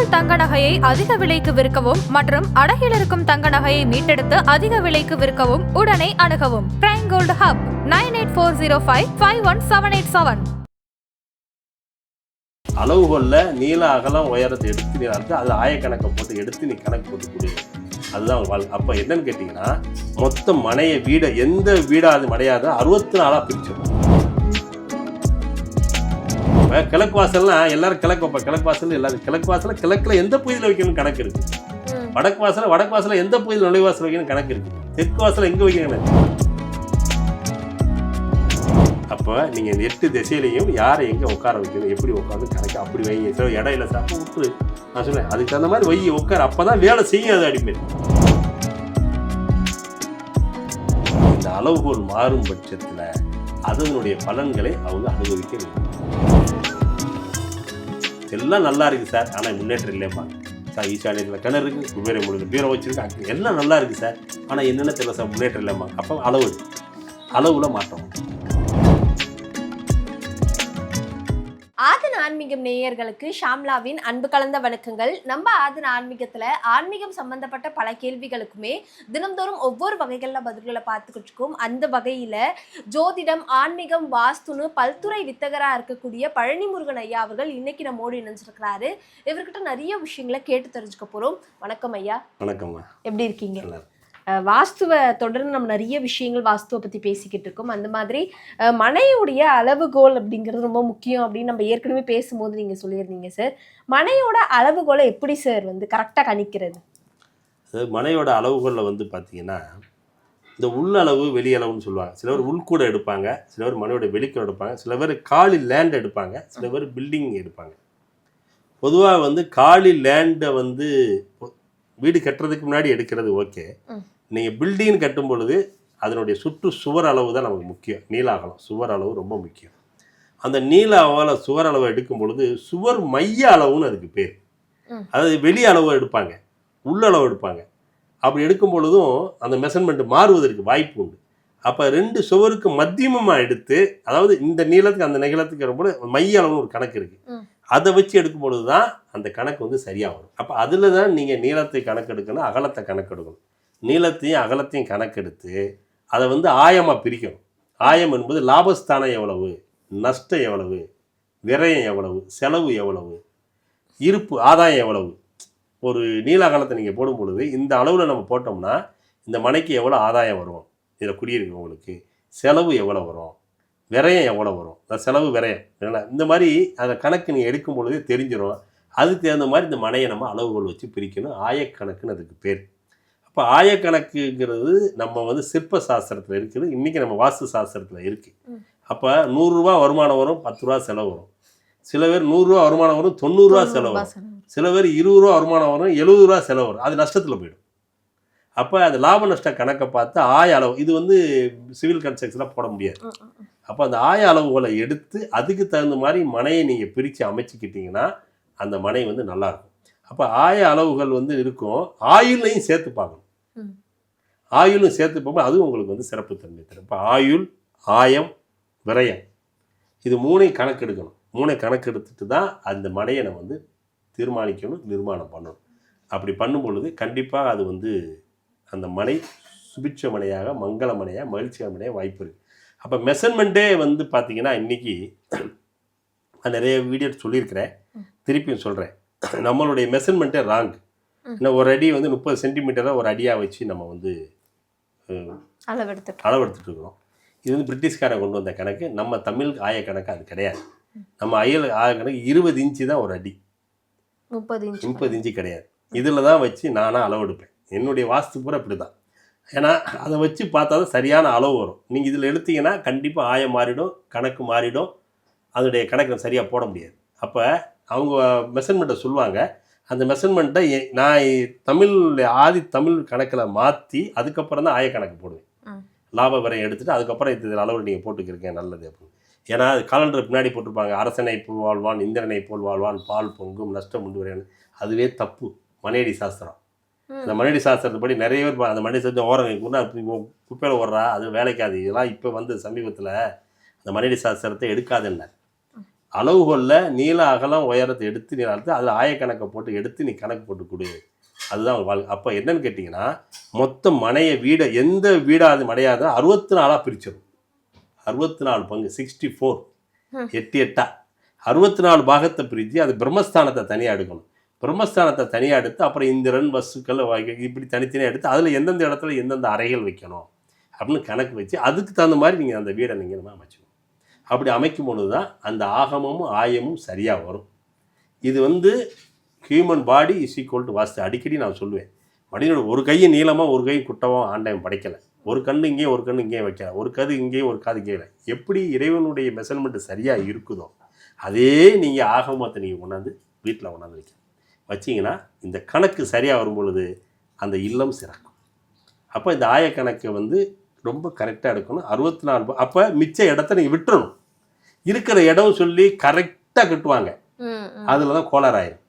உங்கள் தங்க நகையை அதிக விலைக்கு விற்கவும் மற்றும் அடகில் இருக்கும் தங்க நகையை மீட்டெடுத்து அதிக விலைக்கு விற்கவும் உடனே அணுகவும். Prime gold hub nine eight four zero five five one seven eight seven அளவுகோல்ல நீள அகலம் உயரத்தை எடுத்து நீ வந்து அது ஆயக்கணக்கை போட்டு எடுத்து நீ கணக்கு போட்டு கொடு. அதுதான் வாழ் அப்போ என்னன்னு கேட்டிங்கன்னா மொத்த மனைய வீடை எந்த வீடாக அது மனையாதோ அறுபத்தி நாலாக பிரிச்சிடும் இப்ப கிழக்கு வாசல்லாம் எல்லாரும் கிழக்கு வைப்பா கிழக்கு வாசல் எல்லாரும் கிழக்கு வாசல்ல கிழக்குல எந்த பகுதியில் வைக்கணும் கணக்கு இருக்கு. வடக்கு வாசல வடக்கு வாசல்ல எந்த பகுதியில் நுழைவாசல் வைக்கணும் கணக்கு இருக்கு. தெற்கு வாசல் எங்க வைக்கணும் அப்போ நீங்கள் இந்த எட்டு திசையிலையும் யாரை எங்கே உட்கார வைக்கணும் எப்படி உட்காந்து கணக்கு அப்படி வைங்க சில இடம் இல்லை சார் அப்போ விட்டுரு. நான் சொன்னேன் அதுக்கு தகுந்த மாதிரி வை உட்கார. அப்போ தான் வேலை செய்யும் அது இந்த அளவுகோல் மாறும் பட்சத்தில் அதனுடைய பலன்களை அவங்க அனுபவிக்க வேண்டும். எல்லாம் நல்லா இருக்குது சார். ஆனால் முன்னேற்றம் இல்லையம்மா சார் ஈசானியத்தில் கிணறு இருக்குது. குபேரை முழுக்க பீரோ வச்சிருக்கு எல்லாம் நல்லா இருக்குது சார். ஆனால் என்னென்ன தெரியல சார் முன்னேற்றம் இல்லைம்மா. அப்போ அளவு. அளவில் மாற்றம். ஆதன ஆன்மீகம் நேயர்களுக்கு ஷாம்லாவின் அன்பு கலந்த வணக்கங்கள். நம்ம ஆதன ஆன்மீகத்துல ஆன்மீகம் சம்பந்தப்பட்ட பல கேள்விகளுக்குமே தினம்தோறும் ஒவ்வொரு வகைகளில் பதில்களை பார்த்துக்கிட்டு இருக்கோம். அந்த வகையில ஜோதிடம் ஆன்மீகம் வாஸ்துன்னு பல்துறை வித்தகரா இருக்கக்கூடிய பழனி முருகன் ஐயா அவர்கள் இன்னைக்கு நம்மோடு இணைஞ்சிருக்கிறாரு. இவர்கிட்ட நிறைய விஷயங்களை கேட்டு தெரிஞ்சுக்க போறோம். வணக்கம் ஐயா. வணக்கம்மா. எப்படி இருக்கீங்க? வாஸ்துவ தொடர்ந்து நம்ம நிறைய விஷயங்கள் வாஸ்துவை பற்றி பேசிக்கிட்டு இருக்கோம். அந்த மாதிரி மனையுடைய அளவுகோல் அப்படிங்கிறது ரொம்ப முக்கியம் அப்படின்னு நம்ம ஏற்கனவே பேசும்போது நீங்கள் சொல்லியிருந்தீங்க சார். மனையோட அளவுகோலை எப்படி சார் வந்து கரெக்டாக கணிக்கிறது? அதாவது மனையோட அளவுகளில் வந்து பார்த்தீங்கன்னா இந்த உள்ளளவு வெளியளவுன்னு சொல்லுவாங்க. சில பேர் உள்கூட எடுப்பாங்க சில பேர் மனையோட வெளிக்கூட எடுப்பாங்க சில பேர் காலி லேண்ட் எடுப்பாங்க சில பேர் பில்டிங் எடுப்பாங்க. பொதுவாக வந்து காலி லேண்டை வந்து வீடு கட்டுறதுக்கு முன்னாடி எடுக்கிறது ஓகே. நீங்கள் பில்டிங் கட்டும் பொழுது அதனுடைய சுற்று சுவர் அளவு தான் நமக்கு முக்கியம். நீள அகலம் சுவர் அளவு ரொம்ப முக்கியம். அந்த நீள அகல சுவர் அளவை எடுக்கும் பொழுது சுவர் மைய அளவுன்னு அதுக்கு பேர். அதாவது வெளி அளவு எடுப்பாங்க. உள்ளளவு எடுப்பாங்க. அப்படி எடுக்கும் பொழுதும் அந்த மெஷர்மெண்ட் மாறுவதற்கு வாய்ப்பு உண்டு. அப்போ ரெண்டு சுவருக்கு மத்தியமமாக எடுத்து அதாவது இந்த நீளத்துக்கு அந்த நீளத்துக்கு வரும்போது மைய அளவுன்னு ஒரு கணக்கு இருக்கு. ம். அதை வச்சு எடுக்கும் பொழுது தான் அந்த கணக்கு வந்து சரியாக வரும். அப்போ அதில் தான் நீங்கள் நீளத்தை கணக்கெடுக்கணும் அகலத்தை கணக்கெடுக்கணும். நீளத்தையும் அகலத்தையும் கணக்கெடுத்து அதை வந்து ஆயமாக பிரிக்கணும். ஆயம் என்பது லாபஸ்தானம் எவ்வளவு? நஷ்டம் எவ்வளவு? விரயம் எவ்வளவு? செலவு எவ்வளவு? இருப்பு ஆதாயம் எவ்வளவு? ஒரு நீல அகலத்தை நீங்கள் போடும் பொழுது இந்த அளவில் நம்ம போட்டோம்னா இந்த மனைக்கு எவ்வளோ ஆதாயம் வரும்? இதில் குடியிருக்கிறவங்களுக்கு செலவு எவ்வளோ வரும்? விரயம் எவ்வளோ வரும்? அந்த செலவு விரயம். இந்த மாதிரி அந்த கணக்கு நீங்கள் எடுக்கும் பொழுதே தெரிஞ்சிடும் அதுக்கு தகுந்த மாதிரி இந்த மனையை நம்ம அளவுகோல் வச்சு பிரிக்கணும். ஆயக்கணக்குன்னு அதுக்கு பேர். அப்போ ஆயக்கணக்குங்கிறது நம்ம வந்து சிற்ப சாஸ்திரத்தில் இருக்குது. இன்றைக்கி நம்ம வாஸ்து சாஸ்திரத்தில் இருக்குது. அப்போ நூறுரூவா வருமானம் வரும் பத்து ரூபா செலவு வரும். சில பேர் நூறுரூவா வருமானம் வரும் தொண்ணூறுரூவா செலவு வரும். சில பேர் இருபது ரூபா வருமானம் வரும் எழுபது ரூபா செலவு வரும். அது நஷ்டத்தில் போயிடும். அப்போ அது லாப நஷ்ட கணக்கை பார்த்து ஆய அளவு இது வந்து சிவில் கன்ஸ்ட்ரக்ஷனில் போட முடியாது. அப்போ அந்த ஆய அளவுகளை எடுத்து அதுக்கு தகுந்த மாதிரி மனையை நீங்கள் பிரித்து அமைச்சிக்கிட்டீங்கன்னா அந்த மனை வந்து நல்லாயிருக்கும் அப்போ ஆய அளவுகள் வந்து இருக்கும். ஆயுள்லையும் சேர்த்து பார்க்கணும். ஆயுளும் சேர்த்து பார்ப்போம் அதுவும் உங்களுக்கு வந்து சிறப்பு தன்மை தரும். இப்போ ஆயுள் ஆயம் விரயம் இது மூணையும் கணக்கெடுக்கணும். மூணை கணக்கெடுத்துட்டு தான் அந்த மனையை நம்ம வந்து தீர்மானிக்கணும் நிர்மாணம் பண்ணணும். அப்படி பண்ணும் பொழுது கண்டிப்பாக அது வந்து அந்த மனை சுபிட்ச மனையாக மங்கள மனையாக மகிழ்ச்சியான மனையாக வாய்ப்பு இருக்குது அப்போ மெஷர்மெண்ட்டே வந்து பார்த்தீங்கன்னா இன்றைக்கி நான் நிறைய வீடியோ சொல்லியிருக்கிறேன். திருப்பியும் சொல்கிறேன் நம்மளுடைய மெஷர்மெண்ட்டே ராங். இன்னும் ஒரு அடி வந்து முப்பது சென்டிமீட்டரை ஒரு அடியாக வச்சு நம்ம வந்து அளவெடுத்துட்டு அளவெடுத்துட்டு இருக்கிறோம் இது வந்து பிரிட்டிஷ்காரன் கொண்டு வந்த கணக்கு. நம்ம தமிழ் ஆய கணக்கு அது கிடையாது. நம்ம அயல் ஆய கணக்கு இருபது இன்ச்சு தான் ஒரு அடி. முப்பது இன்ச் முப்பது இன்ச்சு கிடையாது. இதில் தான் வச்சு நானாக அளவெடுப்பேன். என்னுடைய வாஸ்து பூரா இப்படி தான் ஏன்னா அதை வச்சு பார்த்தா தான் சரியான அளவு வரும். நீங்கள் இதில் எடுத்தீங்கன்னா கண்டிப்பாக ஆயம் மாறிடும் கணக்கு மாறிடும். அதனுடைய கணக்கு சரியாக போட முடியாது. அப்போ அவங்க மெஷர்மெண்ட்டை சொல்லுவாங்க. அந்த மெஷர்மெண்ட்டை நான் தமிழ் ஆதி தமிழ் கணக்கில் மாற்றி அதுக்கப்புறம் தான் ஆய கணக்கு போடுவேன். லாப வரை எடுத்துட்டு அதுக்கப்புறம் இது அளவு நீங்கள் போட்டுக்கிறீங்க நல்லது அப்படின்னு. ஏன்னா அது காலண்டர் பின்னாடி போட்டிருப்பாங்க. அரசனை போல் வாழ்வான் இந்திரனை போல் வாழ்வான் பால் பொங்கும் நஷ்டம் உண்டு வரையான்னு அதுவே தப்பு. மனையடி சாஸ்திரம். அந்த மனையடி சாஸ்திரத்துப்படி நிறைய பேர் அந்த மனையடி சாஸ்திரம் ஓரம் கூட குப்பையில் ஓடுறா அது வேலைக்காது. இதெல்லாம் இப்போ வந்து சமீபத்தில் அந்த மனையடி சாஸ்திரத்தை எடுக்காதுன்னார். அளவுகோலில் நீள அகலம் உயரத்தை எடுத்து நீ அறுத்து அதில் ஆயக்கணக்கை போட்டு எடுத்து நீ கணக்கு போட்டு கொடு. அதுதான் வாழ்க்கை. அப்போ என்னன்னு கேட்டிங்கன்னா மொத்த மனைய வீடை எந்த வீடாது மனையாத அறுபத்தி நாலாக பிரிச்சிடும் அறுபத்தி நாலு பங்கு சிக்ஸ்டி ஃபோர். எட்டு எட்டா அறுபத்தி நாலு பாகத்தை பிரித்து அது பிரம்மஸ்தானத்தை தனியாக எடுக்கணும். பிரம்மஸ்தானத்தை தனியாக எடுத்து அப்புறம் இந்திரன் வஸ்துக்கள் வகை இப்படி தனித்தனியாக எடுத்து அதில் எந்தெந்த இடத்துல எந்தெந்த அறைகள் வைக்கணும் அப்படின்னு கணக்கு வச்சு அதுக்கு தகுந்த மாதிரி நீங்கள் அந்த வீடை நீங்கள் அமைச்சுக்கணும். அப்படி அமைக்கும் பொழுது தான் அந்த ஆகமமும் ஆயமும் சரியாக வரும். இது வந்து human body is equal to vastu. அடிக்கடி நான் சொல்லுவேன். மனிதனோட ஒரு கையை நீளமாக ஒரு கையும் குட்டவும் ஆண்டவன் படைக்கலை. ஒரு கண்ணு இங்கேயும் ஒரு கண்ணு இங்கேயும் வைக்கல. ஒரு காது இங்கேயும் ஒரு காது இங்கேயும் எப்படி இறைவனுடைய மெசர்மெண்ட்டு சரியாக இருக்குதோ அதே நீங்கள் ஆகமத்தை நீங்கள் கொண்டாந்து வீட்டில் கொண்டாந்து வைக்க வச்சிங்கன்னா இந்த கணக்கு சரியாக வரும் பொழுது அந்த இல்லம் சிறக்கும். அப்போ இந்த ஆயக்கணக்கை வந்து ரொம்ப கரெக்டாக எடுக்கணும். அறுபத்தி நாலு அப்போ மிச்ச இடத்த நீங்கள் விட்டுறணும். இருக்கிற இடம் சொல்லி கரெக்டாக கட்டுவாங்க. அதில் தான் கோளாறாயிரும்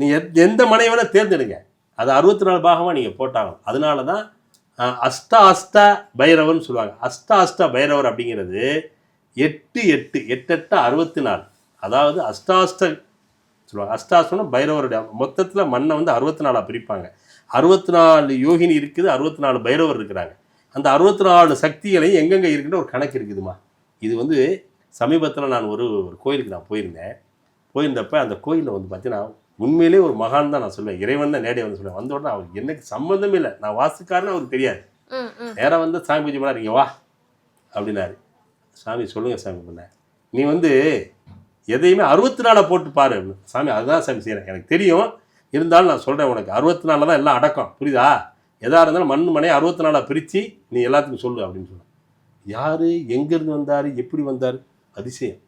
நீங்கள் எந்த மனையை வேணால் தேர்ந்தெடுங்க. அது அறுபத்தி நாலு பாகமாக நீங்கள் போட்டாகணும் அதனால தான் அஷ்டா அஷ்டா பைரவர்னு சொல்லுவாங்க. அஷ்டா அஷ்டா பைரவர் அப்படிங்கிறது எட்டு எட்டு எட்டு எட்டு அறுபத்தி நாலு அதாவது அஷ்டாஷ்ட சொல்லுவாங்க அஷ்டாஷ்டம்னா பைரவருடைய மொத்தத்தில் மண்ணை வந்து அறுபத்தி நாலாக பிரிப்பாங்க. அறுபத்தி நாலு யோகினி இருக்குது அறுபத்தி நாலு பைரவர் இருக்கிறாங்க. அந்த அறுபத்தி நாலு சக்திகளையும் எங்கெங்கே இருக்குன்னு ஒரு கணக்கு இருக்குதுமா. இது வந்து சமீபத்தில் நான் ஒரு ஒரு கோயிலுக்கு நான் போயிருந்தேன். போயிருந்தப்ப அந்த கோயிலில் வந்து பார்த்தீங்கன்னா உண்மையிலே ஒரு மகான் தான் நான் சொல்லுவேன். இறைவன் தான் நேரே வந்து சொல்லுவேன். வந்த உடனே அவருக்கு எனக்கு சம்மந்தமே இல்லை. நான் வாஸ்துக்காரன்னு அவருக்கு தெரியாது. நேராக வந்து சாமி பூஜை பண்ணார். இங்கே வா. அப்படின்னாரு. சாமி சொல்லுங்கள் சாமி பண்ண நீ வந்து எதையுமே அறுபத்தி நாலை போட்டு பாரு. சாமி அதுதான் சாமி செய்கிறேன் எனக்கு தெரியும். இருந்தாலும் நான் சொல்கிறேன் உனக்கு. அறுபத்தி நாலில் தான் எல்லாம் அடக்கம். புரியுதா? எதாக இருந்தாலும் மண் மனையை அறுபத்தி நாலாக பிரித்து நீ எல்லாத்துக்கும் சொல்லு அப்படின்னு சொன்னேன். யார்? எங்கேருந்து வந்தார்? எப்படி வந்தார்? அதிசயம்.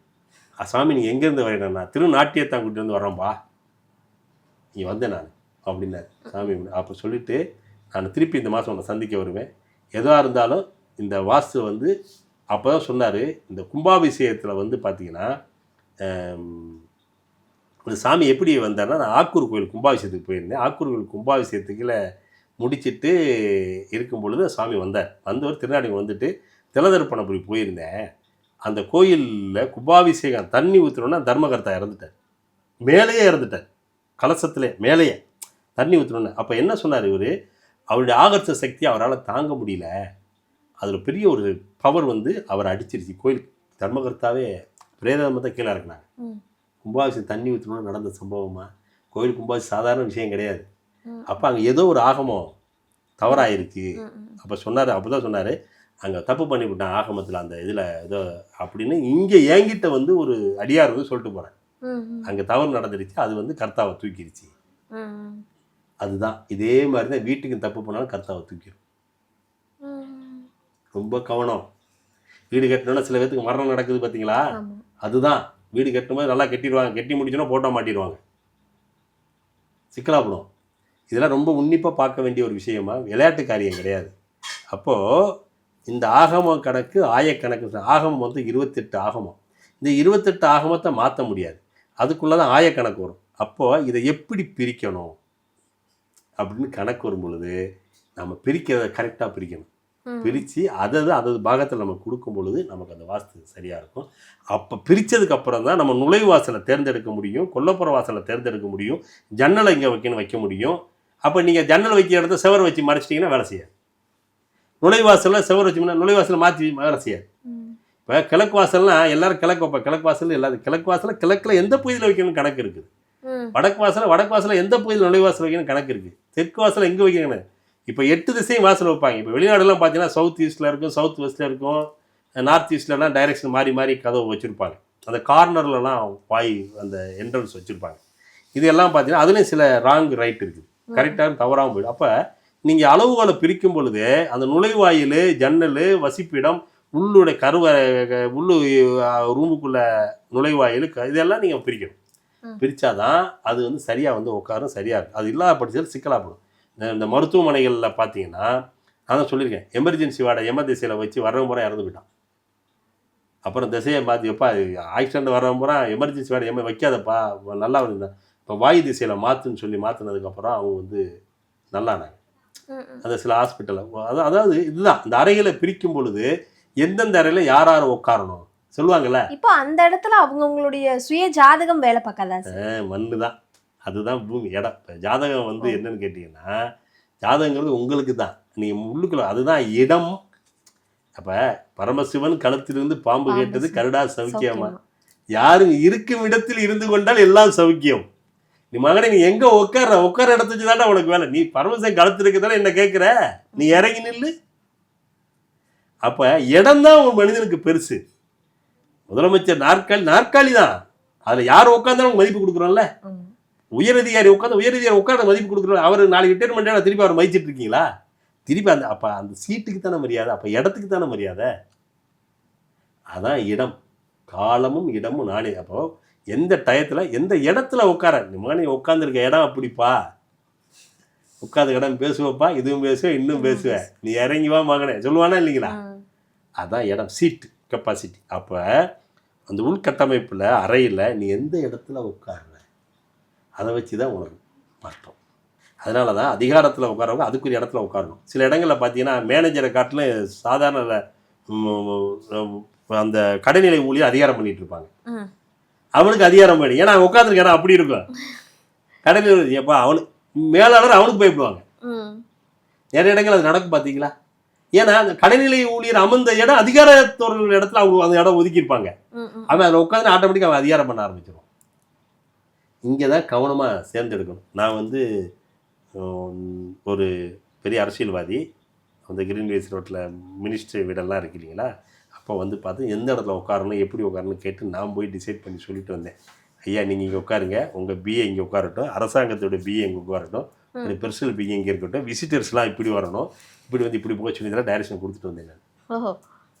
"ஆ, சாமி நீங்கள் எங்கேருந்து வரேன் திருநாட்டியத்தான் கூட்டிட்டு வந்து வர்றேன்பா நீ வந்தேன் நான். அப்படின்னாரு. சாமி அப்போ சொல்லிட்டு நான் திருப்பி இந்த மாதம் உன்னை சந்திக்க வருவேன். எதுவாக இருந்தாலும் இந்த வாஸ்து வந்து அப்போ தான் சொன்னார் இந்த கும்பாபிஷேகத்தில் வந்து பார்த்தீங்கன்னா இந்த சாமி எப்படி வந்தார்னா நான் ஆக்கூர் கோயில் கும்பாபிஷேகத்துக்கு போயிருந்தேன். ஆக்கூர் கோயில் கும்பாபிஷேகத்துக்குள்ள முடிச்சுட்டு இருக்கும் பொழுது சாமி வந்தார். வந்தவர் திருநாடி வந்துட்டு திலதர்ப்பணபுரி போயிருந்தேன். அந்த கோயிலில் கும்பாபிஷேகம் தண்ணி ஊற்றுனோன்னா தர்மகர்த்தா இறந்துட்டார். மேலேயே இறந்துட்டார். கலசத்திலே மேலேயே தண்ணி ஊற்றணுன்னு அப்போ என்ன சொன்னார் இவர்? அவருடைய ஆகர்ஷ சக்தி அவரால் தாங்க முடியல. அதில் பெரிய ஒரு பவர் வந்து அவரை அடிச்சிருச்சு. கோயில் தர்மகர்த்தாவே பிரேதமத்தை கீழே இறக்குனாங்க. கும்பாபிஷேகம் தண்ணி ஊற்றணும்னு நடந்த சம்பவமா? கோயில் கும்பாபிஷேகம் சாதாரண விஷயம் கிடையாது. அப்போ அங்கே ஏதோ ஒரு ஆகமம் தவறாயிருக்கு. அப்போ சொன்னார் அப்போ தான் சொன்னார். அங்கே தப்பு பண்ணிவிட்டேன் ஆகமத்தில் அந்த இதில் ஏதோ அப்படின்னு இங்கே என்கிட்ட வந்து ஒரு அடியார் வந்து சொல்லிட்டு போகிறேன். அங்கே தவறு நடந்துருச்சு அது வந்து கர்த்தாவை தூக்கிடுச்சு. அதுதான் இதே மாதிரி தான் வீட்டுக்கு தப்பு பண்ணாலும் கர்த்தாவை தூக்கிடும். ரொம்ப கவனம். வீடு கட்டணும்னா சில பேத்துக்கு மரணம் நடக்குது பார்த்தீங்களா. அதுதான் வீடு கட்டும்போது நல்லா கட்டிடுவாங்க கட்டி முடிச்சோன்னா போட்டோ மாட்டிடுவாங்க. சிக்கலாப்படும். இதெல்லாம் ரொம்ப உன்னிப்பாக பார்க்க வேண்டிய ஒரு விஷயமா? விளையாட்டு காரியம் கிடையாது. அப்போது இந்த ஆகம கணக்கு ஆயக்கணக்கு ஆகமம் வந்து இருபத்தெட்டு ஆகமம். இந்த இருபத்தெட்டு ஆகமத்தை மாற்ற முடியாது. அதுக்குள்ளே தான் ஆயக்கணக்கு வரும். அப்போது இதை எப்படி பிரிக்கணும்? அப்படின்னு கணக்கு வரும் பொழுது நம்ம பிரிக்கிறத கரெக்டாக பிரிக்கணும். பிரித்து அதது அதது பாகத்தில் நம்ம கொடுக்கும் பொழுது நமக்கு அந்த வாஸ்து சரியாக இருக்கும். அப்போ பிரித்ததுக்கு அப்புறம் தான் நம்ம நுழைவாசலை தேர்ந்தெடுக்க முடியும். கொல்லப்புற வாசலை தேர்ந்தெடுக்க முடியும். ஜன்னலை இங்கே வைக்கணும் வைக்க முடியும். அப்போ நீங்கள் ஜன்னல் வைக்கிற இடத்த செவர் வச்சு மறைச்சிட்டிங்கன்னா வேலை செய்யாது. நுழைவாசலில் செவர் வச்சோம்னா நுழைவாசலை மாற்றி வேலை செய்யாது. இப்போ கிழக்கு வாசல்னா எல்லாரும் கிழக்கு வைப்பா கிழக்கு வாசல் எல்லாரும் கிழக்கு வாசலில் கிழக்கில் எந்த பகுதியில் வைக்கணும்னு கணக்கு இருக்குது. வடக்கு வாசல் வடக்கு வாசல் எந்த பகுதியில் நுழைவாசல் வைக்கணும் கணக்கு இருக்குது தெற்கு வாசல் எங்கே வைக்கணும்? இப்போ எட்டு திசையும் வாசல் வைப்பாங்க. இப்போ வெளிநாடுலாம் பார்த்தீங்கன்னா சவுத் ஈஸ்ட்டில் இருக்கும் சவுத் வெஸ்ட்டில் இருக்கும் நார்த் ஈஸ்ட்லலாம் டைரெக்ஷன் மாறி மாறி கதவு வச்சுருப்பாங்க. அந்த கார்னர்லலாம் வாய் அந்த என்ட்ரன்ஸ் வச்சுருப்பாங்க. இதெல்லாம் பார்த்தீங்கன்னா அதுலேயும் சில ராங் ரைட் இருக்குது. கரெக்டாக தவறாமல் போயிடும். அப்போ நீங்கள் அளவுகளை பிரிக்கும் பொழுது அந்த நுழைவாயில் ஜன்னல் வசிப்பிடம் உள்ளுடைய கருவ உள்ளு ரூமுக்குள்ள நுழைவாயில் இதெல்லாம் நீங்கள் பிரிக்கணும். பிரித்தாதான் அது வந்து சரியாக வந்து உட்காரும் சரியாக இருக்கும். அது இல்லாத பட்சத்தில் சிக்கலாகப்படும் இந்த- இந்த மருத்துவமனைகளில் பார்த்தீங்கன்னா நான் தான் சொல்லியிருக்கேன் எமர்ஜென்சி வார்டை எம திசையில் வச்சு வரவங்க பூரா இறந்து போயிட்டான். அப்புறம் திசையை மாற்றி வைப்பா ஆக்சிடென்ட் வரவங்க பூரா எமர்ஜென்சி வார்டு எம வைக்காதப்பா நல்லா இருந்தான். இப்போ வாயு திசையில் மாற்றுன்னு சொல்லி மாற்றினதுக்கப்புறம் அவங்க வந்து நல்லானாங்க. அந்த சில ஹாஸ்பிட்டலில் அதாவது இதுதான் இந்த அறைகளை பிரிக்கும் பொழுது எந்தெந்த அறையில் யார் யார் உட்காரணும் சொல்லுவாங்கல்ல? இப்போ அந்த இடத்துல அவங்கவுங்களுடைய சுய ஜாதகம் வேலை பார்க்காதா மண்ணு தான் அதுதான் பூமி இடம். இப்ப ஜாதகம் வந்து என்னன்னு கேட்டிங்கன்னா ஜாதகங்கிறது உங்களுக்கு தான். நீங்கள் உள்ளுக்குள்ள அதுதான் இடம். அப்போ பரமசிவன் கழுத்திலிருந்து பாம்பு கேட்டது கருடா சௌக்கியமா. யாரும் இருக்கும் இடத்தில் இருந்து கொண்டால் எல்லாம் சௌக்கியம். நீ மகனே நீ எங்க உட்கார இடத்த வச்சு தானே உனக்கு வேலை. நீ பரமசிவன் கழுத்து இருக்குதானே என்ன கேட்குற நீ இறங்கி நில்லு. அப்ப இடம் தான் ஒரு மனிதனுக்கு பெருசு. முதலமைச்சர் நாற்காலி நாற்காலி தான். அதுல யார் உட்காந்தாலும் மதிப்பு கொடுக்குறோம்ல. உயரதிகாரி உட்காந்து உயரதிகாரி உட்காந்து மதிப்பு கொடுக்குறோம் அவர் நாளைக்கு ரிட்டைர்மெண்ட் திருப்பி அவர் மதிச்சிட்டு இருக்கீங்களா? திருப்பி அந்த அப்போ அந்த சீட்டுக்கு தானே மரியாதை? அப்போ இடத்துக்கு தானே மரியாதை? அதான் இடம். காலமும் இடமும் நானே. அப்போ எந்த டயத்தில் எந்த இடத்துல உட்கார? நீ மகனே உட்காந்துருக்க இடம் அப்படிப்பா. உட்காந்து இடம் பேசுவப்பா இதுவும் பேசுவேன் இன்னும் பேசுவேன் நீ இறங்கி வா மகனே. சொல்லுவானா இல்லைங்களா. அதான் இடம் சீட்டு கெப்பாசிட்டி அப்போ அந்த உள்கட்டமைப்பில் அறையில் நீ எந்த இடத்துல உட்கார்ற? அதை வச்சு தான் உனக்கு மாற்றம் அதனால தான் அதிகாரத்தில் உட்காரவங்க அதுக்குரிய இடத்துல உட்காரணும். சில இடங்களில் பார்த்தீங்கன்னா மேனேஜரை காட்டிலும் சாதாரண அந்த கடைநிலை ஊழியர் அதிகாரம் பண்ணிட்டு இருப்பாங்க. அவனுக்கு அதிகாரம் பண்ணி ஏன்னா உட்காந்துருக்க இடம் அப்படி இருக்கும். கடைநிலை எப்பா அவனுக்கு மேலாளர் அவனுக்கு பயப்படுவாங்க. நிறைய இடங்கள் அது நடக்கும் பார்த்தீங்களா ஏன்னா அந்த கடைநிலை ஊழியர் அமர்ந்த இடம் அதிகாரத்தோர்கள் இடத்துல அவங்க அந்த இடம் ஒதுக்கியிருப்பாங்க. அவன் அதில் உட்காந்து ஆட்டோமேட்டிக்காக அவன் அதிகாரம் பண்ண ஆரம்பிச்சிடும் இங்கே தான் கவனமாக தேர்ந்தெடுக்கணும் நான் வந்து ஒரு பெரிய அரசியல்வாதி அந்த கிரீன்வேஸ் ரோட்டில் மினிஸ்டர் வீடெல்லாம் இருக்கு இல்லைங்களா? அப்போ வந்து பார்த்து எந்த இடத்துல உட்காரணும் எப்படி உட்காரணும் கேட்டு நான் போய் டிசைட் பண்ணி சொல்லிட்டு வந்தேன். ஐயா நீங்கள் இங்கே உட்காருங்க. உங்கள் பிஏ இங்கே உட்காரட்டும். அரசாங்கத்தோட பிஏ இங்கே உட்காரட்டும். ஒரு பெர்சனல் பிஏ இங்கே இருக்கட்டும். விசிட்டர்ஸ்லாம் இப்படி வரணும். இப்படி வந்து இப்படி போக சொல்லி டைரக்ஷன் கொடுத்துட்டு வந்தேன் நான்.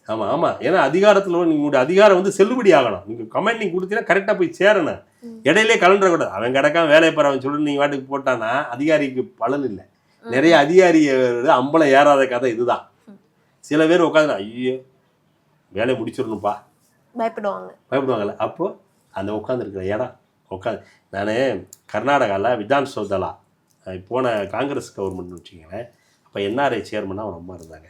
ஆமாம் ஆமாம் ஏன்னா அதிகாரத்தில் உங்களுடைய அதிகாரம் வந்து செல்லுபடி ஆகணும். நீங்கள் கமெண்ட் நீங்கள் கொடுத்தீங்கன்னா கரெக்டாக போய் சேரணும். இடையிலே கலண்டக்கூடாது அவன் கிடக்காம வேலையை பாரு அவன் சொல்லி நீங்கள் வாட்டுக்கு போட்டானா அதிகாரிக்கு பலன் இல்லை. நிறைய அதிகாரி அம்பலம் ஏறாத கதை இதுதான். சில பேர் உட்காந்து ஐயோ வேலையை முடிச்சிடணும்ப்பா பயப்படுவாங்க. பயப்படுவாங்கல்ல. அப்போ அந்த உட்காந்துருக்கிற இடம் உட்காந்து நான் கர்நாடகாவில் விதான் சௌதலா போன காங்கிரஸ் கவர்மெண்ட்னு வச்சுக்கோங்களேன். அப்போ என்ஆர்ஐ சேர்மனாக ஒரு அம்மா இருந்தாங்க.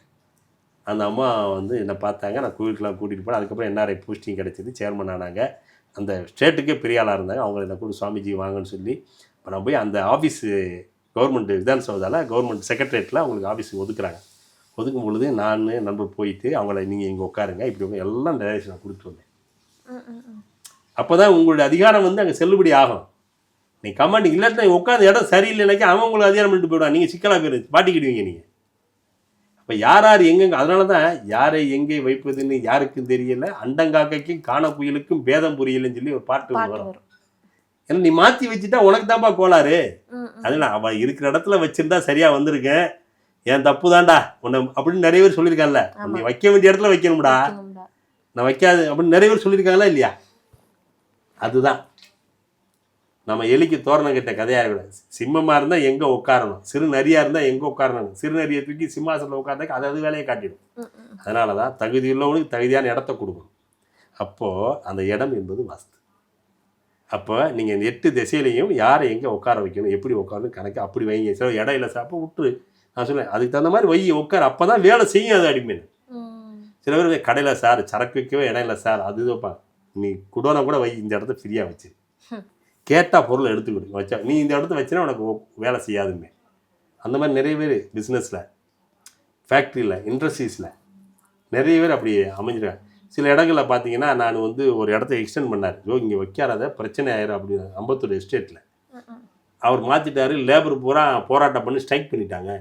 அந்த அம்மா வந்து என்னை பார்த்தாங்க. நான் கோவிலுக்கெலாம் கூட்டிகிட்டு போனேன். அதுக்கப்புறம் என்ஆர்ஐ போஸ்டிங் கிடைச்சது. சேர்மன் ஆனாங்க. அந்த ஸ்டேட்டுக்கே பெரிய ஆளாக இருந்தாங்க. அவங்கள என்ன கூட சுவாமிஜி வாங்கன்னு சொல்லி. இப்போ நான் போய் அந்த ஆஃபீஸு கவர்மெண்ட் விதான் சௌதாவில் கவர்மெண்ட் செக்ரட்டரியேட்டில் அவங்களுக்கு ஆஃபீஸ் ஒதுக்குறாங்க. ஒதுக்கும் பொழுது நான் நண்பர் போயிட்டு அவங்கள நீங்கள் இங்கே உட்காருங்க. இப்படி எல்லாம் டைரக்ஷன் நான் கொடுத்துட்டு வந்தேன். அப்போ தான் உங்களுடைய அதிகாரம் வந்து அங்கே செல்லுபடி ஆகும். நீ கமாண்ட் இல்லாட்டி உட்காந்து இடம் சரியில்லைனாக்கா அவன் உங்களுக்கு அதிகாரம் பண்ணிட்டு போயிடுவான். நீங்கள் சிக்கலாக போயிரு மாட்டிக்கிடுவீங்க நீங்கள் அப்போ யார் யார் எங்கெங்க? அதனால தான் யாரை எங்கே வைப்பதுன்னு யாருக்கும் தெரியல. அண்டங்காக்கைக்கும் காண புயலுக்கும் பேதம் புரியலன்னு சொல்லி ஒரு பாட்டு வரும். ஏன்னா நீ மாற்றி வச்சுட்டா உனக்கு தான்ப்பா கோளாறு. அதில் அவள் இருக்கிற இடத்துல வச்சிருந்தா சரியாக வந்திருக்கேன். என் தப்பு தான்டா உன்னை அப்படின்னு நிறைய பேர் சொல்லியிருக்காங்கல்ல. நீ வைக்க வேண்டிய இடத்துல வைக்கணும்டா. நான் வைக்காது அப்படின்னு நிறைய பேர் சொல்லியிருக்காங்களா இல்லையா? அதுதான். நம்ம எலிக்கு தோரணம் கட்ட கதையாக இருக்கக்கூடாது. சிம்மமாக இருந்தால் எங்கே உட்காரணும்? சிறு நரியாக இருந்தால் எங்கே உட்காரணும்? சிறு நரியை தூக்கி சிம்மாசனில் உட்கார்ந்தாக்க அது அது வேலையை காட்டிடும். அதனால தான் தகுதி உள்ளவனுக்கு தகுதியான இடத்த கொடுக்கணும். அப்போது அந்த இடம் என்பது வாஸ்து. அப்போ நீங்கள் எட்டு திசையிலையும் யாரை எங்கே உட்கார வைக்கணும்? எப்படி உட்காரணும் கணக்கு அப்படி வைங்க. சில இடம் இல்லை அப்போ விட்டுரு. நான் சொல்லுவேன் அதுக்கு தகுந்த மாதிரி வை உட்கார. அப்போ தான் வேலை செய்யும் அது அடிமீன் ம். சில பேர் கடையில் சார் சரக்கு வைக்கவே இடம் இல்லை சார். அது இதுப்பா நீ குடோனை கூட வை இந்த இடத்த ஃப்ரீயாக வச்சு. கேட்டால் பொருளை எடுத்துக்கிடு வச்சா நீ இந்த இடத்த வச்சினா உனக்கு வேலை செய்யாதுமே. அந்த மாதிரி நிறைய பேர் பிஸ்னஸில் ஃபேக்ட்ரியில் இண்டஸ்ட்ரீஸில் நிறைய பேர் அப்படி அமைஞ்சிருக்காங்க. சில இடங்களில் பார்த்தீங்கன்னா நான் வந்து ஒரு இடத்த எக்ஸ்டெண்ட் பண்ணார். ஜோ இங்கே வைக்காத பிரச்சனை ஆயிரும் அப்படின்னு அம்பத்தூர் எஸ்டேட்டில். அவர் மாற்றிட்டாரு லேபர் பூரா போராட்டம் பண்ணி ஸ்ட்ரைக் பண்ணிட்டாங்க.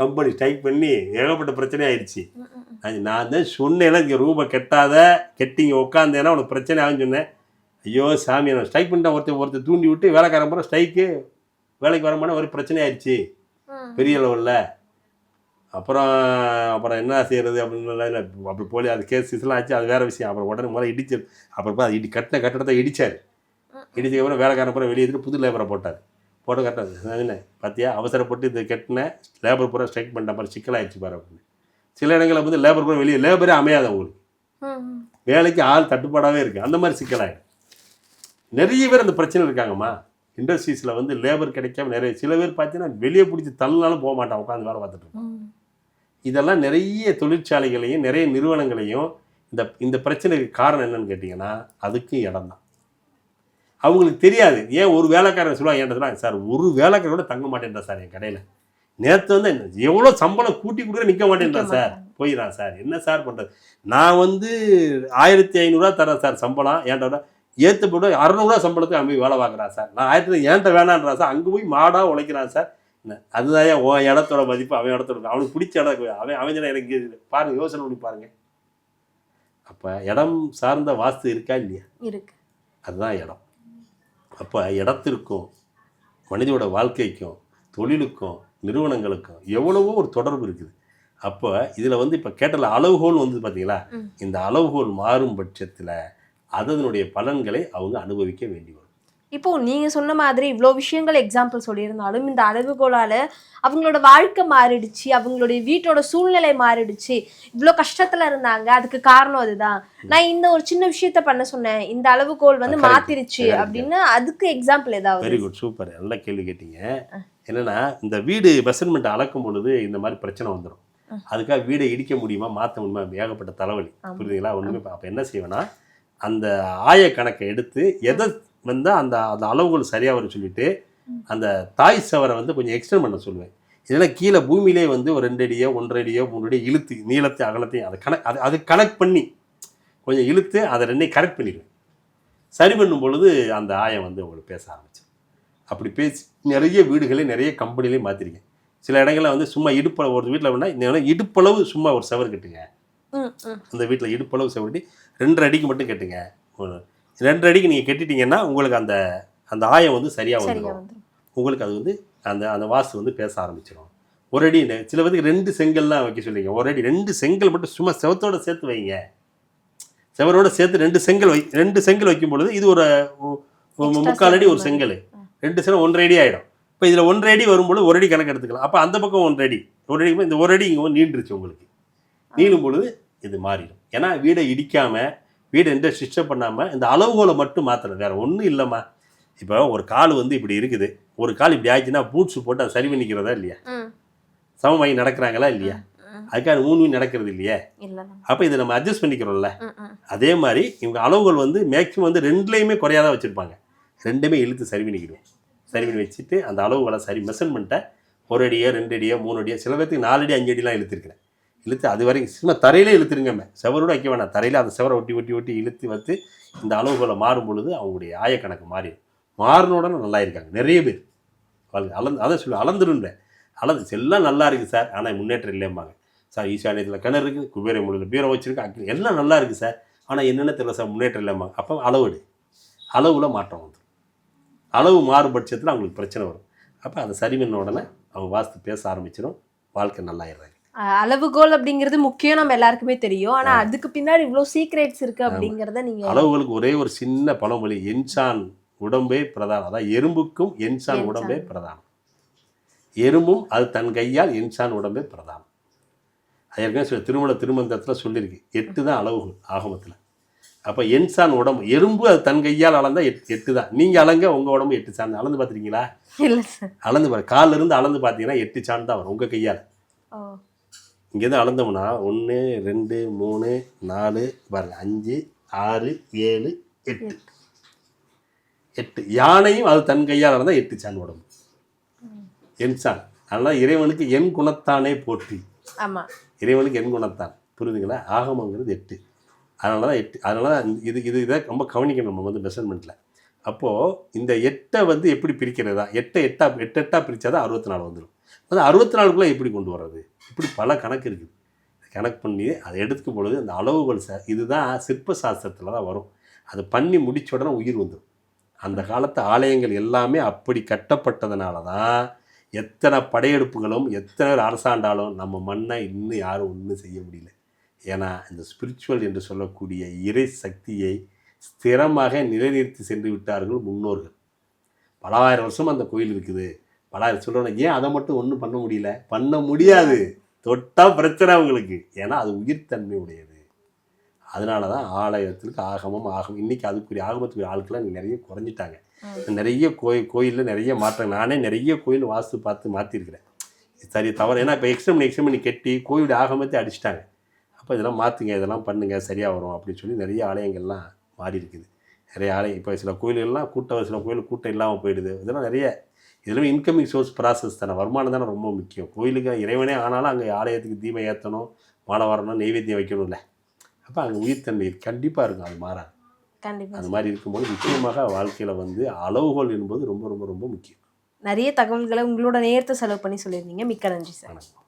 கம்பெனி ஸ்ட்ரைக் பண்ணி ஏகப்பட்ட பிரச்சனை ஆயிடுச்சு. அது நான் தான் சொன்னேன் இங்கே ரூபா கெட்டாத கெட்டி இங்கே உட்காந்தேன்னா உனக்கு பிரச்சனை ஆகுன்னு சொன்னேன். ஐயோ சாமி நான் ஸ்ட்ரைக் பண்ணிட்டேன் ஒருத்தர் ஒருத்தர் தூண்டி விட்டு வேலைக்காரன் பூரா ஸ்ட்ரைக்கு வேலைக்கு வரமான ஒரு பிரச்சனை ஆயிடுச்சு. பெரிய லெவலில் அப்புறம் அப்புறம் என்ன செய்யறது அப்படின்னு அப்படி போலி அது கேஸ் இதெல்லாம் ஆச்சு அது வேற விஷயம். அப்புறம் உடனே முதல்ல இடிச்சு அப்புறம் பார்த்து இடி கட்டின கட்டடத்தை இடிச்சார். ம். இடிச்சதுக்கப்புறம் வேலைக்காரன் பூரா வெளியே எடுத்துட்டு புது லேபரை போட்டார். போட்டு கரெக்டாக என்ன? பார்த்தியா அவசரப்பட்டு இது கட்டின லேபர் பூரா ஸ்ட்ரைக் பண்ணிட்ட மாதிரி சிக்கலாயிடுச்சு பாரு அப்படின்னு. சில இடங்களில் வந்து லேபர் பூரா வெளியே லேபரே அமையாது அவங்களுக்கு. வேலைக்கு ஆள் தட்டுப்பாடாகவே இருக்குது அந்த மாதிரி சிக்கலாயிடும் நிறைய பேர் அந்த பிரச்சனை இருக்காங்கம்மா. இண்டஸ்ட்ரீஸில் வந்து லேபர் கிடைக்காம நிறைய சில பேர் பார்த்தீங்கன்னா வெளியே பிடிச்சி தள்ளினாலும் போக மாட்டான். உட்காந்து வேலை பார்த்துட்டு. இதெல்லாம் நிறைய தொழிற்சாலைகளையும் நிறைய நிறுவனங்களையும் இந்த இந்த பிரச்சனைக்கு காரணம் என்னன்னு கேட்டிங்கன்னா அதுக்கும் இடம் தான். அவங்களுக்கு தெரியாது. ஏன் ஒரு வேலைக்காரன் சொல்லுவாங்க என்கிட்ட சொல்லுவாங்க சார் ஒரு வேலைக்காரன் கூட தங்க மாட்டேன்றா சார் என் கடையில். நேற்று வந்து என்ன எவ்வளோ சம்பளம் கூட்டி கொடுக்க நிற்க மாட்டேன்றா சார். போயிடறான் சார். என்ன சார் பண்ணுறது நான் வந்து ஆயிரத்தி ஐநூறுரூவா தரேன் சார் சம்பளம். ஏன்டா ஏற்ற போட்டு அறநூறுவா சம்பளத்துக்கு அவன் போய் வேலை பார்க்குறான் சார். நான் ஆயிரத்தி ஏன்ட்ட வேணான்றா சார். அங்கே போய் மாடாக உழைக்கிறான் சார். என்ன அதுதான் ஏன் உன் இடத்தோட மதிப்பு அவன் இடத்தோட. அவனுக்கு பிடிச்ச இடம். அவன் அவன் எனக்கு. பாருங்க யோசனை பண்ணி பாருங்க. அப்போ இடம் சார்ந்த வாஸ்து இருக்கா இல்லையா? இருக்கு. அதுதான் இடம். அப்போ இடத்திற்கும் மனிதனோட வாழ்க்கைக்கும் தொழிலுக்கும் நிறுவனங்களுக்கும் எவ்வளவோ ஒரு தொடர்பு இருக்குது. அப்போ இதில் வந்து இப்போ கேட்டல அளவுகோல் வந்து பார்த்தீங்களா. இந்த அளவுகோல் மாறும் பட்சத்தில் அதனுடைய பலன்களை அவங்க அனுபவிக்க வேண்டி வரும். இப்போ நீங்க சொன்ன மாதிரி இவ்வளோ விஷயங்கள் எக்ஸாம்பிள் சொல்லியிருந்தாலும் இந்த அளவுகோலால அவங்களோட வாழ்க்கை மாறிடுச்சு அவங்களுடைய வீட்டோட சூழ்நிலை மாறிடுச்சு இவ்வளோ கஷ்டத்துல இருந்தாங்க அதுக்கு காரணம் அதுதான். நான் இந்த ஒரு சின்ன விஷயத்த பண்ண சொன்னேன் இந்த அளவுகோல் வந்து. மாத்திருச்சு. அப்படின்னு அதுக்கு எக்ஸாம்பிள் ஏதாவது? வெரி குட் சூப்பர் நல்ல கேள்வி கேட்டீங்க. என்னன்னா இந்த வீடு மெஷர்மெண்ட் அளக்கும் பொழுது இந்த மாதிரி பிரச்சனை வந்துடும் அதுக்காக வீடை இடிக்க முடியுமா மாற்ற முடியுமா ஏகப்பட்ட தலைவலி. புரியுதுங்களா? ஒன்றுமே அப்போ என்ன செய்வேன்னா அந்த ஆய கணக்கை எடுத்து எதை வந்து அந்த அந்த அளவுகள் சரியாக வரும் சொல்லிட்டு அந்த தாய் சவரை வந்து கொஞ்சம் எக்ஸ்டெண்ட் பண்ண சொல்லுவேன். இல்லைன்னா கீழே பூமியிலே வந்து ஒரு ரெண்டு அடியோ ஒன்றரை அடியோ மூணு அடியோ இழுத்து நீளத்தை அகலத்தையும் அதை கணக்கு அது அது கனெக்ட் பண்ணி கொஞ்சம் இழுத்து அதை ரெண்டையும் கரெக்ட் பண்ணிடுவேன். சரி பண்ணும் பொழுது அந்த ஆயம் வந்து உங்களுக்கு பேச ஆரம்பிச்சு அப்படி பேசி நிறைய வீடுகளே நிறைய கம்பெனிலையும் மாற்றிருக்கேன் சில இடங்களில் வந்து சும்மா இடுப்பளவு ஒரு வீட்டில் வேணா இந்த இடுப்பளவு சும்மா ஒரு செவர் கட்டுங்க. அந்த வீட்டில் இடுப்பளவு செவர் கட்டி ரெண்டு அடிக்கு மட்டும் கட்டுங்க. ஒரு ரெண்டு அடிக்கு நீங்கள் கட்டிட்டீங்கன்னா உங்களுக்கு அந்த அந்த ஆயம் வந்து சரியாக சரியா வந்துடும் உங்களுக்கு அது வந்து அந்த அந்த வாஸ்து வந்து பேச ஆரம்பிச்சிடும் ஒரு அடி சில பேருக்கு ரெண்டு செங்கல்லாம் வைக்க சொல்லிங்க ஒரு அடி ரெண்டு செங்கல் மட்டும் சும்மா செவத்தோட சேர்த்து வைங்க. செவரோட சேர்த்து ரெண்டு செங்கல் வை ரெண்டு செங்கல் வைக்கும் பொழுது இது ஒரு முக்கால் அடி ஒரு செங்கல். ரெண்டு செங்கல் ஒன்றரை அடி ஆகிடும் இப்போ இதில் ஒன்றரை அடி வரும்பொழுது ஒரு அடி கணக்கு எடுத்துக்கலாம். அப்போ அந்த பக்கம் ஒன்றரை அடி ஒரு அடி இந்த ஒரு அடி இங்கே வந்து நீண்டுருச்சு உங்களுக்கு. நீளும் பொழுது இது மாறிடும். ஏன்னா வீடை இடிக்காம வீடை எந்த சிஸ்டம் பண்ணாமல் இந்த அளவுகோலை மட்டும் மாற்றணும் வேற ஒன்றும் இல்லைம்மா. இப்போ ஒரு கால் வந்து இப்படி இருக்குது. ஒரு கால் இப்படி ஆச்சுன்னா பூட்ஸ் போட்டு அதை சரி பண்ணிக்கிறதா இல்லையா? சமமாகி நடக்கிறாங்களா இல்லையா. அதுக்காக மூணு மீன் நடக்கிறது இல்லையே? இல்ல அப்போ இதை நம்ம அட்ஜஸ்ட் பண்ணிக்கிறோம்ல. அதே மாதிரி இவங்க அளவுகள் வந்து மேக்ஸிமம் வந்து ரெண்டுலேயுமே குறையாதான் வச்சுருப்பாங்க. ரெண்டுமே இழுத்து சரி பண்ணிக்கிடுவேன் சரி பண்ணி வச்சுட்டு அந்த அளவுகளை சரி மெஷர்மெண்ட்டை ஒரு அடியோ ரெண்டு அடியோ மூணு அடியோ சில பேர்த்துக்கு நாலு அடி அஞ்சு அடிலாம் இழுத்துருக்கிறேன். இழுத்து அது வரைக்கும் சும்மா தரையிலே இழுத்துருங்கம்மே. செவரோடு வைக்க வேணாம். தரையில் அந்த செவரை ஒட்டி ஒட்டி ஒட்டி இழுத்து வந்து இந்த அளவுகளை மாறும் பொழுது அவங்களுடைய ஆயக்கணக்கு மாறிடும். மாறின உடனே நல்லா இருக்காங்க. நிறைய பேர். வாழ்க்கை அளந்து அதான் சொல்லுவேன் அளந்துருந்தேன் அளந்து எல்லாம் நல்லா இருக்குது சார். ஆனால் முன்னேற்றம் இல்லைம்பாங்க. சார் ஈசானியத்தில் கிணறு இருக்குது குபேர மொழியில் பீரோ வச்சுருக்கு அக்கி எல்லாம் நல்லா இருக்குது சார். ஆனால் என்னென்ன தெரியல சார் முன்னேற்றம் இல்லைம்பாங்க. அப்போ அளவுடு. அளவில் மாற்றம் வந்துடும் அளவு மாறும் பட்சத்தில் அவங்களுக்கு பிரச்சனை வரும். அப்போ அதை சரி பண்ண உடனே அவங்க வாஸ்து பேச ஆரம்பிச்சிடும் வாழ்க்கை நல்லாயிடுறாங்க அளவுகோல் அப்படிங்கிறது முக்கியம் நம்ம எல்லாருக்குமே தெரியும். ஆனா அதுக்கு பின்னாடி இவ்ளோ சீக்ரெட்ஸ் இருக்கு அப்படிங்கறத நீங்க அளவுகளுக்கு ஒரே ஒரு சின்ன பழமொழி என்சான் உடம்பே பிரதானம். அதாவது எறும்புக்கும் என்சான். உடம்பே பிரதானம். எறும்பும் அது தன் கையால் என்சான் உடம்பே பிரதானம். அது ஏற்கனவே சில திருமண திருமந்தத்தில் சொல்லியிருக்கு. எட்டு தான் அளவுகள் ஆகமத்தில். அப்போ என்சான் உடம்பு எறும்பு அது தன் கையால் அளந்தா எட்டு எட்டு தான். நீங்கள் அளங்க உங்கள் உடம்பு எட்டு சான் அளந்து பார்த்துருக்கீங்களா இல்ல சார். அளந்து பாரு. கால்ல இருந்து அளந்து பார்த்தீங்கன்னா எட்டு சான் தான் வரும் உங்கள் கையால். இங்கேருந்து அளந்தோம்னா ஒன்று ரெண்டு மூணு நாலு பாருங்க அஞ்சு ஆறு ஏழு எட்டு. எட்டு. யானையும் அது தன் கையால் இருந்தால் எட்டு சான் உடம்பு. என் சான் அதனால் இறைவனுக்கு என் குணத்தானே போற்றி. ஆமா. இறைவனுக்கு என் குணத்தான். புரியுதுங்களா ஆகமங்கிறது எட்டு. அதனால தான் எட்டு. அதனால தான் இது இது இதை ரொம்ப கவனிக்கணும் நம்ம வந்து மெஷர்மெண்ட்டில் அப்போது இந்த எட்டை வந்து எப்படி பிரிக்கிறதா? எட்டை எட்டா எட்டு எட்டா பிரித்தா தான் அறுபத்தி நாலு வந்துடும் அது அறுபத்தி நாலுக்குள்ளே எப்படி கொண்டு வர்றது? இப்படி பல கணக்கு இருக்குது கணக்கு பண்ணி அதை எடுத்துக்கும் பொழுது அந்த அளவுகள் ச இதுதான் சிற்ப சாஸ்திரத்தில் தான் வரும். அது பண்ணி முடிச்ச உடனே உயிர் வந்துடும் அந்த காலத்து ஆலயங்கள் எல்லாமே அப்படி கட்டப்பட்டதுனால தான் எத்தனை படையெடுப்புகளும் எத்தனை அரசாண்டாலும் நம்ம மண்ணை இன்னும் யாரும் ஒன்றும் செய்ய முடியல. ஏன்னா இந்த ஸ்பிரிச்சுவல் என்று சொல்லக்கூடிய இறை சக்தியை ஸ்திரமாக நிலைநிறுத்தி சென்று விட்டார்கள் முன்னோர்கள். பல ஆயிரம் வருஷம் அந்த கோயில் இருக்குது. பலாயிரம் சொல்கிறோம் ஏன் அதை மட்டும் ஒன்றும் பண்ண முடியல? பண்ண முடியாது. தொட்டா பிரச்சனை அவங்களுக்கு. ஏன்னா அது உயிர்த்தன்மை உடையது அதனால தான் ஆலயத்துக்கு ஆகமம் ஆகம். இன்னைக்கு அதுக்குரிய ஆகமத்துக்குரிய ஆட்கள்லாம் நிறைய குறைஞ்சிட்டாங்க. நிறைய கோயில் கோயிலில் நிறைய மாற்றம் நானே நிறைய கோயில் வாஸ்து பார்த்து மாற்றிருக்கிறேன் சரி தவறு. ஏன்னா இப்போ எக்ஸ்ட்ரம் எக்ஸ்ட்ரம் பண்ணி கட்டி கோயிலுடைய ஆகமத்தை அடிச்சிட்டாங்க. அப்போ இதெல்லாம் மாற்றுங்க இதெல்லாம் பண்ணுங்க சரியாக வரும் அப்படின்னு சொல்லி நிறைய ஆலயங்கள்லாம் மாறி இருக்குது நிறைய ஆலயம் இப்போ சில கோயில்கள்லாம் கூட்டம் சில கோயில் கூட்டம் இல்லாமல் போயிடுது. இதெல்லாம் நிறைய இதெல்லாம் இன்கமிங் சோர்ஸ் ப்ராசஸ் தானே. வருமானம் தானே ரொம்ப முக்கியம். கோயிலுக்கு இறைவனே ஆனாலும் அங்கே ஆலயத்துக்கு தீபம் ஏற்றணும் மாலை வரணும் நெய்வேத்தியம் வைக்கணும்ல. அப்போ அங்கே உயிர்த்தன்மை கண்டிப்பாக இருக்கும். அது மாறாது கண்டிப்பா. அந்த மாதிரி இருக்கும்போது நிச்சயமாக வாழ்க்கையில் வந்து அளவுகோல் என்பது ரொம்ப ரொம்ப ரொம்ப முக்கியம். நிறைய தகவல்களை உங்களோட நேரத்தை செலவு பண்ணி சொல்லியிருந்தீங்க. மிக்க நன்றி சார். வணக்கம்.